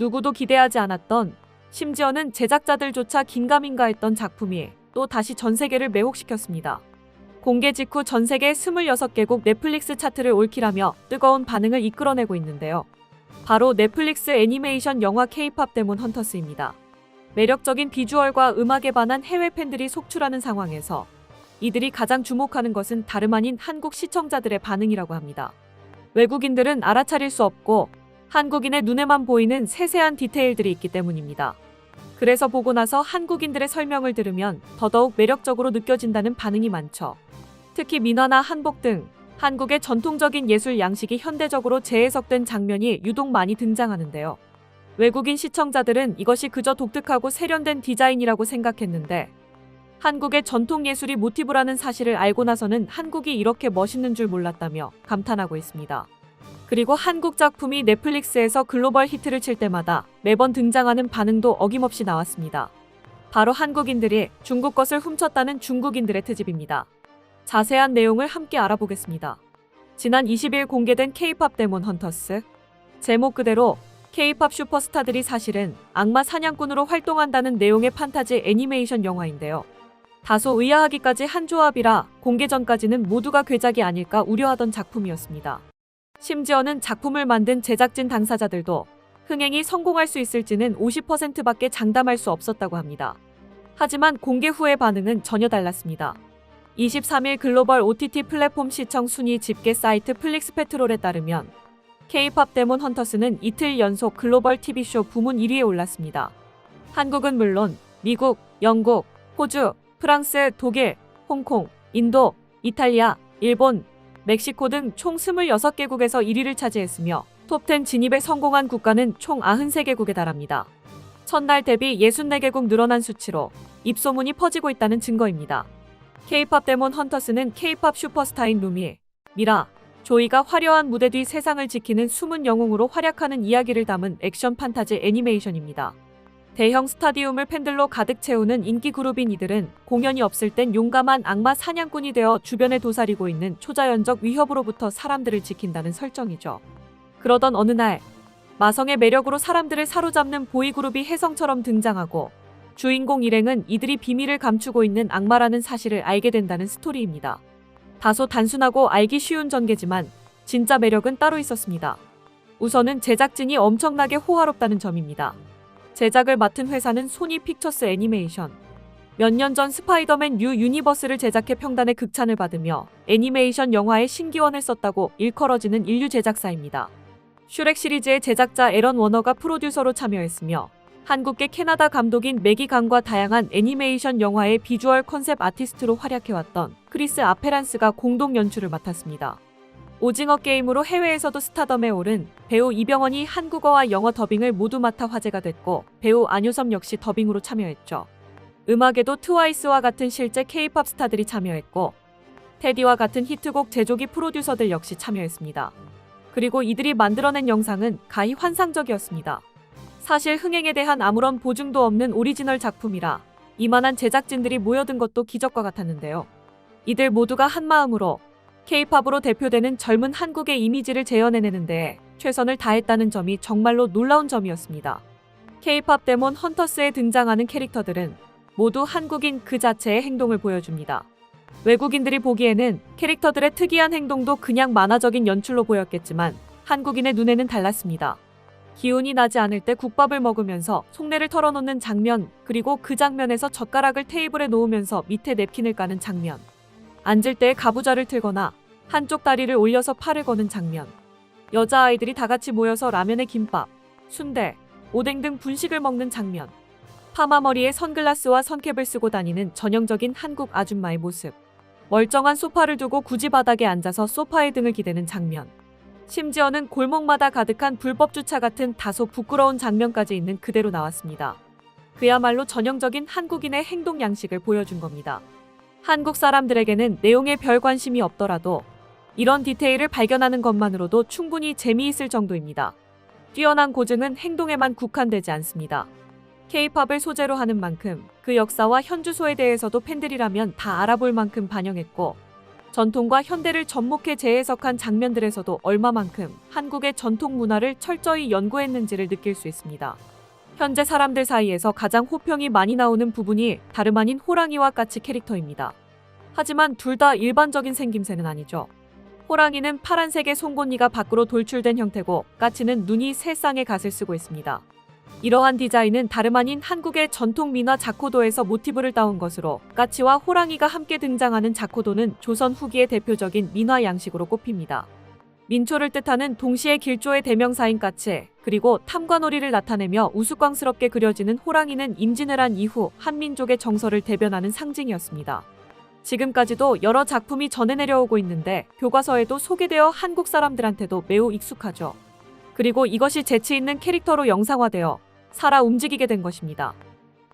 누구도 기대하지 않았던 심지어는 제작자들조차 긴가민가 했던 작품이 또 다시 전 세계를 매혹시켰습니다. 공개 직후 전 세계 26개국 넷플릭스 차트를 올킬하며 뜨거운 반응을 이끌어내고 있는데요. 바로 넷플릭스 애니메이션 영화 K-팝 데몬 헌터스입니다. 매력적인 비주얼과 음악에 반한 해외 팬들이 속출하는 상황에서 이들이 가장 주목하는 것은 다름 아닌 한국 시청자들의 반응이라고 합니다. 외국인들은 알아차릴 수 없고 한국인의 눈에만 보이는 세세한 디테일들이 있기 때문입니다. 그래서 보고 나서 한국인들의 설명을 들으면 더더욱 매력적으로 느껴진다는 반응이 많죠. 특히 민화나 한복 등 한국의 전통적인 예술 양식이 현대적으로 재해석된 장면이 유독 많이 등장하는데요. 외국인 시청자들은 이것이 그저 독특하고 세련된 디자인이라고 생각했는데 한국의 전통 예술이 모티브라는 사실을 알고 나서는 한국이 이렇게 멋있는 줄 몰랐다며 감탄하고 있습니다. 그리고 한국 작품이 넷플릭스에서 글로벌 히트를 칠 때마다 매번 등장하는 반응도 어김없이 나왔습니다. 바로 한국인들이 중국 것을 훔쳤다는 중국인들의 트집입니다. 자세한 내용을 함께 알아보겠습니다. 지난 20일 공개된 K-팝 데몬 헌터스. 제목 그대로 K-팝 슈퍼스타들이 사실은 악마 사냥꾼으로 활동한다는 내용의 판타지 애니메이션 영화인데요. 다소 의아하기까지 한 조합이라 공개 전까지는 모두가 괴작이 아닐까 우려하던 작품이었습니다. 심지어는 작품을 만든 제작진 당사자들도 흥행이 성공할 수 있을지는 50%밖에 장담할 수 없었다고 합니다. 하지만 공개 후의 반응은 전혀 달랐습니다. 23일 글로벌 OTT 플랫폼 시청 순위 집계 사이트 플릭스 페트롤에 따르면 K-팝 데몬 헌터스는 이틀 연속 글로벌 TV쇼 부문 1위에 올랐습니다. 한국은 물론 미국, 영국, 호주, 프랑스, 독일, 홍콩, 인도, 이탈리아, 일본, 멕시코 등 총 26개국에서 1위를 차지했으며 톱10 진입에 성공한 국가는 총 93개국에 달합니다. 첫날 대비 64개국 늘어난 수치로 입소문이 퍼지고 있다는 증거입니다. K-팝 데몬 헌터스는 K-팝 슈퍼스타인 루미, 미라, 조이가 화려한 무대 뒤 세상을 지키는 숨은 영웅으로 활약하는 이야기를 담은 액션 판타지 애니메이션입니다. 대형 스타디움을 팬들로 가득 채우는 인기 그룹인 이들은 공연이 없을 땐 용감한 악마 사냥꾼이 되어 주변에 도사리고 있는 초자연적 위협으로부터 사람들을 지킨다는 설정이죠. 그러던 어느 날 마성의 매력으로 사람들을 사로잡는 보이그룹이 혜성처럼 등장하고 주인공 일행은 이들이 비밀을 감추고 있는 악마라는 사실을 알게 된다는 스토리입니다. 다소 단순하고 알기 쉬운 전개지만 진짜 매력은 따로 있었습니다. 우선은 제작진이 엄청나게 호화롭다는 점입니다. 제작을 맡은 회사는 소니 픽처스 애니메이션. 몇 년 전 스파이더맨 뉴 유니버스를 제작해 평단의 극찬을 받으며 애니메이션 영화에 신기원을 썼다고 일컬어지는 인류 제작사입니다. 슈렉 시리즈의 제작자 에런 워너가 프로듀서로 참여했으며 한국계 캐나다 감독인 매기 강과 다양한 애니메이션 영화의 비주얼 컨셉 아티스트로 활약해왔던 크리스 아페란스가 공동 연출을 맡았습니다. 오징어 게임으로 해외에서도 스타덤에 오른 배우 이병헌이 한국어와 영어 더빙을 모두 맡아 화제가 됐고 배우 안효섭 역시 더빙으로 참여했죠. 음악에도 트와이스와 같은 실제 K-팝 스타들이 참여했고 테디와 같은 히트곡 제조기 프로듀서들 역시 참여했습니다. 그리고 이들이 만들어낸 영상은 가히 환상적이었습니다. 사실 흥행에 대한 아무런 보증도 없는 오리지널 작품이라 이만한 제작진들이 모여든 것도 기적과 같았는데요. 이들 모두가 한 마음으로 K-팝으로 대표되는 젊은 한국의 이미지를 재현해내는데 최선을 다했다는 점이 정말로 놀라운 점이었습니다. K-팝 데몬 헌터스에 등장하는 캐릭터들은 모두 한국인 그 자체의 행동을 보여줍니다. 외국인들이 보기에는 캐릭터들의 특이한 행동도 그냥 만화적인 연출로 보였겠지만 한국인의 눈에는 달랐습니다. 기운이 나지 않을 때 국밥을 먹으면서 속내를 털어놓는 장면, 그리고 그 장면에서 젓가락을 테이블에 놓으면서 밑에 냅킨을 까는 장면. 앉을 때 가부좌를 틀거나 한쪽 다리를 올려서 팔을 거는 장면. 여자아이들이 다 같이 모여서 라면에 김밥, 순대, 오뎅 등 분식을 먹는 장면. 파마머리에 선글라스와 선캡을 쓰고 다니는 전형적인 한국 아줌마의 모습. 멀쩡한 소파를 두고 굳이 바닥에 앉아서 소파의 등을 기대는 장면. 심지어는 골목마다 가득한 불법 주차 같은 다소 부끄러운 장면까지 있는 그대로 나왔습니다. 그야말로 전형적인 한국인의 행동 양식을 보여준 겁니다. 한국 사람들에게는 내용에 별 관심이 없더라도 이런 디테일을 발견하는 것만으로도 충분히 재미있을 정도입니다. 뛰어난 고증은 행동에만 국한되지 않습니다. K-팝을 소재로 하는 만큼 그 역사와 현주소에 대해서도 팬들이라면 다 알아볼 만큼 반영했고 전통과 현대를 접목해 재해석한 장면들에서도 얼마만큼 한국의 전통 문화를 철저히 연구했는지를 느낄 수 있습니다. 현재 사람들 사이에서 가장 호평이 많이 나오는 부분이 다름 아닌 호랑이와 까치 캐릭터입니다. 하지만 둘 다 일반적인 생김새는 아니죠. 호랑이는 파란색의 송곳니가 밖으로 돌출된 형태고 까치는 눈이 세 쌍의 갓을 쓰고 있습니다. 이러한 디자인은 다름 아닌 한국의 전통 민화 자코도에서 모티브를 따온 것으로 까치와 호랑이가 함께 등장하는 자코도는 조선 후기의 대표적인 민화 양식으로 꼽힙니다. 민초를 뜻하는 동시에 길조의 대명사인 까치, 그리고 탐관오리를 나타내며 우스꽝스럽게 그려지는 호랑이는 임진을 한 이후 한민족의 정서를 대변하는 상징이었습니다. 지금까지도 여러 작품이 전해 내려오고 있는데 교과서에도 소개되어 한국 사람들한테도 매우 익숙하죠. 그리고 이것이 재치 있는 캐릭터로 영상화되어 살아 움직이게 된 것입니다.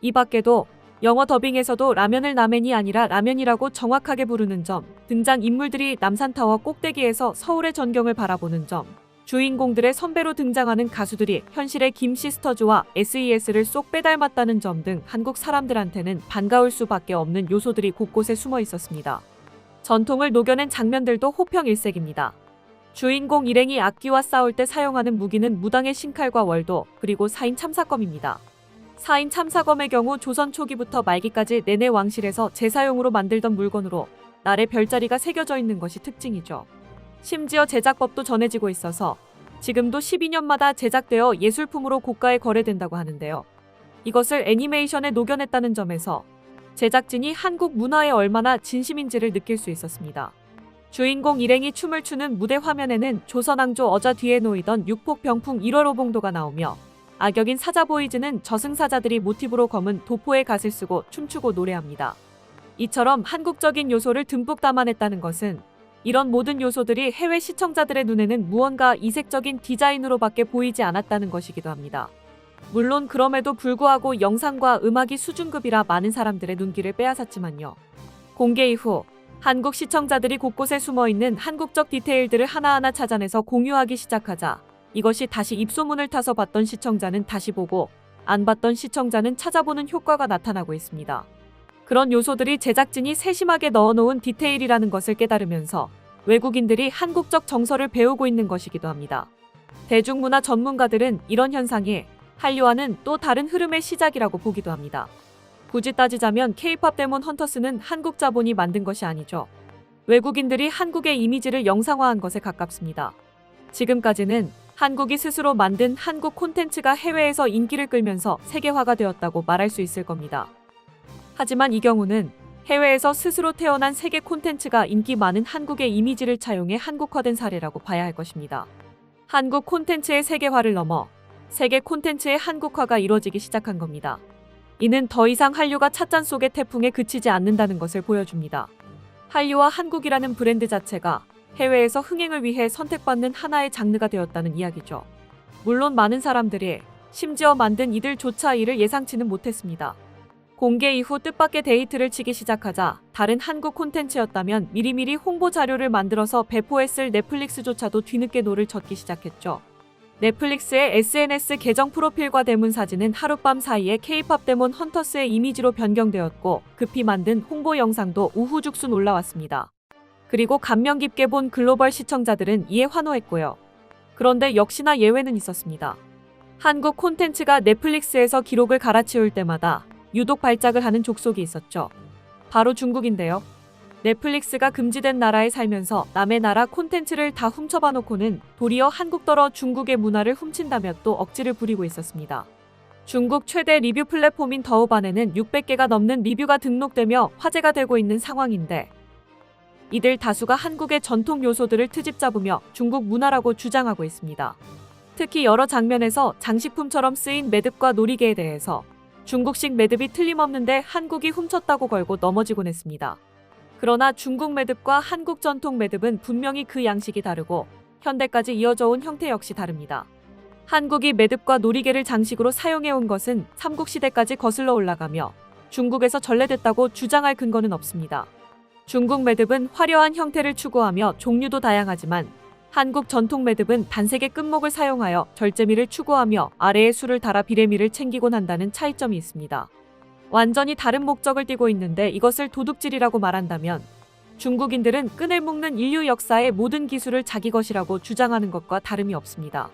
이 밖에도 영어 더빙에서도 라면을 라멘이 아니라 라면이라고 정확하게 부르는 점, 등장 인물들이 남산타워 꼭대기에서 서울의 전경을 바라보는 점, 주인공들의 선배로 등장하는 가수들이 현실의 김 시스터즈와 SES를 쏙 빼닮았다는 점 등 한국 사람들한테는 반가울 수밖에 없는 요소들이 곳곳에 숨어 있었습니다. 전통을 녹여낸 장면들도 호평일색입니다. 주인공 일행이 악기와 싸울 때 사용하는 무기는 무당의 신칼과 월도, 그리고 사인 참사검입니다. 사인 참사검의 경우 조선 초기부터 말기까지 내내 왕실에서 제사용으로 만들던 물건으로 날에 별자리가 새겨져 있는 것이 특징이죠. 심지어 제작법도 전해지고 있어서 지금도 12년마다 제작되어 예술품으로 고가에 거래된다고 하는데요. 이것을 애니메이션에 녹여냈다는 점에서 제작진이 한국 문화에 얼마나 진심인지를 느낄 수 있었습니다. 주인공 일행이 춤을 추는 무대 화면에는 조선왕조 어자 뒤에 놓이던 육폭 병풍 1월 오봉도가 나오며 악역인 사자보이즈는 저승사자들이 모티브로 검은 도포의 갓을 쓰고 춤추고 노래합니다. 이처럼 한국적인 요소를 듬뿍 담아냈다는 것은 이런 모든 요소들이 해외 시청자들의 눈에는 무언가 이색적인 디자인으로밖에 보이지 않았다는 것이기도 합니다. 물론 그럼에도 불구하고 영상과 음악이 수준급이라 많은 사람들의 눈길을 빼앗았지만요. 공개 이후 한국 시청자들이 곳곳에 숨어 있는 한국적 디테일들을 하나하나 찾아내서 공유하기 시작하자 이것이 다시 입소문을 타서 봤던 시청자는 다시 보고 안 봤던 시청자는 찾아보는 효과가 나타나고 있습니다. 그런 요소들이 제작진이 세심하게 넣어놓은 디테일이라는 것을 깨달으면서 외국인들이 한국적 정서를 배우고 있는 것이기도 합니다. 대중문화 전문가들은 이런 현상이 한류와는 또 다른 흐름의 시작이라고 보기도 합니다. 굳이 따지자면 K-팝 데몬 헌터스는 한국 자본이 만든 것이 아니죠. 외국인들이 한국의 이미지를 영상화한 것에 가깝습니다. 지금까지는 한국이 스스로 만든 한국 콘텐츠가 해외에서 인기를 끌면서 세계화가 되었다고 말할 수 있을 겁니다. 하지만 이 경우는 해외에서 스스로 태어난 세계 콘텐츠가 인기 많은 한국의 이미지를 차용해 한국화된 사례라고 봐야 할 것입니다. 한국 콘텐츠의 세계화를 넘어 세계 콘텐츠의 한국화가 이루어지기 시작한 겁니다. 이는 더 이상 한류가 찻잔 속의 태풍에 그치지 않는다는 것을 보여줍니다. 한류와 한국이라는 브랜드 자체가 해외에서 흥행을 위해 선택받는 하나의 장르가 되었다는 이야기죠. 물론 많은 사람들이 심지어 만든 이들조차 이를 예상치는 못했습니다. 공개 이후 뜻밖의 데이트를 치기 시작하자 다른 한국 콘텐츠였다면 미리미리 홍보 자료를 만들어서 배포했을 넷플릭스조차도 뒤늦게 노를 젓기 시작했죠. 넷플릭스의 SNS 계정 프로필과 대문 사진은 하룻밤 사이에 K-팝 데몬 헌터스의 이미지로 변경되었고 급히 만든 홍보 영상도 우후죽순 올라왔습니다. 그리고 감명 깊게 본 글로벌 시청자들은 이에 환호했고요. 그런데 역시나 예외는 있었습니다. 한국 콘텐츠가 넷플릭스에서 기록을 갈아치울 때마다 유독 발작을 하는 족속이 있었죠. 바로 중국인데요. 넷플릭스가 금지된 나라에 살면서 남의 나라 콘텐츠를 다 훔쳐봐 놓고는 도리어 한국더러 중국의 문화를 훔친다며 또 억지를 부리고 있었습니다. 중국 최대 리뷰 플랫폼인 더우반에는 600개가 넘는 리뷰가 등록되며 화제가 되고 있는 상황인데 이들 다수가 한국의 전통 요소들을 트집 잡으며 중국 문화라고 주장하고 있습니다. 특히 여러 장면에서 장식품처럼 쓰인 매듭과 놀이개에 대해서 중국식 매듭이 틀림없는데 한국이 훔쳤다고 걸고 넘어지곤 했습니다. 그러나 중국 매듭과 한국 전통 매듭은 분명히 그 양식이 다르고 현대까지 이어져 온 형태 역시 다릅니다. 한국이 매듭과 놀이개를 장식으로 사용해 온 것은 삼국시대까지 거슬러 올라가며 중국에서 전래됐다고 주장할 근거는 없습니다. 중국 매듭은 화려한 형태를 추구하며 종류도 다양하지만 한국 전통 매듭은 단색의 끝목을 사용하여 절제미를 추구하며 아래에 술을 달아 비레미를 챙기곤 한다는 차이점이 있습니다. 완전히 다른 목적을 띠고 있는데 이것을 도둑질이라고 말한다면 중국인들은 끈을 묶는 인류 역사의 모든 기술을 자기 것이라고 주장하는 것과 다름이 없습니다.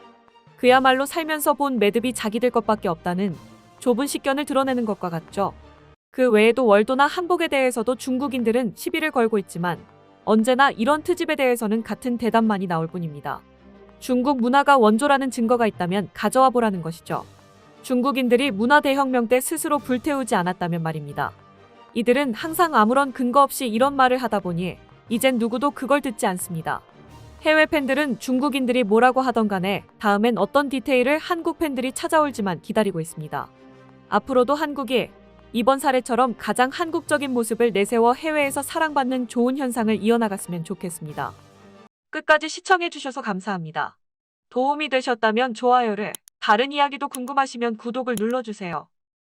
그야말로 살면서 본 매듭이 자기들 것밖에 없다는 좁은 식견을 드러내는 것과 같죠. 그 외에도 월도나 한복에 대해서도 중국인들은 시비를 걸고 있지만 언제나 이런 트집에 대해서는 같은 대답만이 나올 뿐입니다. 중국 문화가 원조라는 증거가 있다면 가져와 보라는 것이죠. 중국인들이 문화 대혁명 때 스스로 불태우지 않았다면 말입니다. 이들은 항상 아무런 근거 없이 이런 말을 하다 보니 이젠 누구도 그걸 듣지 않습니다. 해외 팬들은 중국인들이 뭐라고 하던 간에 다음엔 어떤 디테일을 한국 팬들이 찾아올지만 기다리고 있습니다. 앞으로도 한국이 이번 사례처럼 가장 한국적인 모습을 내세워 해외에서 사랑받는 좋은 현상을 이어나갔으면 좋겠습니다. 끝까지 시청해주셔서 감사합니다. 도움이 되셨다면 좋아요를, 다른 이야기도 궁금하시면 구독을 눌러주세요.